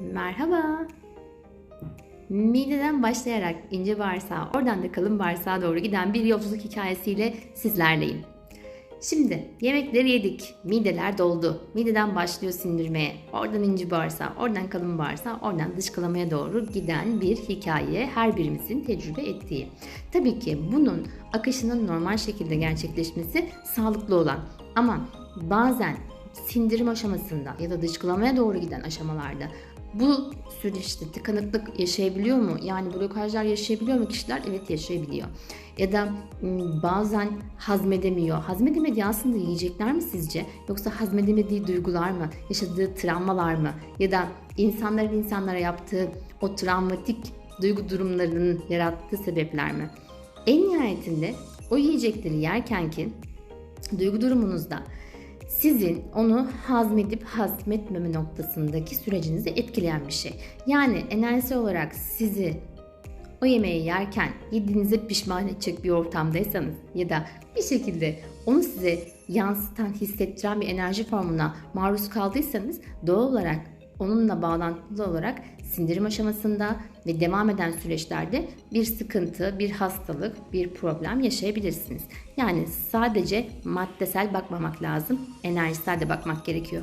Merhaba. Mideden başlayarak ince bağırsağa, oradan da kalın bağırsağa doğru giden bir yolculuk hikayesiyle sizlerleyim. Şimdi yemekleri yedik, mideler doldu. Mideden başlıyor sindirmeye, oradan ince bağırsağa, oradan kalın bağırsağa, oradan dışkılamaya doğru giden bir hikaye her birimizin tecrübe ettiği. Tabii ki bunun akışının normal şekilde gerçekleşmesi sağlıklı olan ama bazen sindirim aşamasında ya da dışkılamaya doğru giden aşamalarda bu süreçte tıkanıklık yaşayabiliyor mu? Yani blokajlar yaşayabiliyor mu kişiler? Evet yaşayabiliyor. Ya da bazen hazmedemiyor. Hazmedemediği aslında yiyecekler mi sizce? Yoksa hazmedemediği duygular mı? Yaşadığı travmalar mı? Ya da insanların insanlara yaptığı o travmatik duygu durumlarının yarattığı sebepler mi? En nihayetinde o yiyecekleri yerkenki duygu durumunuzda sizin onu hazmedip hazmetmeme noktasındaki sürecinizi etkileyen bir şey. Yani enerji olarak sizi o yemeği yerken yediğinize pişman edecek bir ortamdaysanız ya da bir şekilde onu size yansıtan, hissettiren bir enerji formuna maruz kaldıysanız doğal olarak onunla bağlantılı olarak sindirim aşamasında ve devam eden süreçlerde bir sıkıntı, bir hastalık, bir problem yaşayabilirsiniz. Yani sadece maddesel bakmamak lazım, enerjisel de bakmak gerekiyor.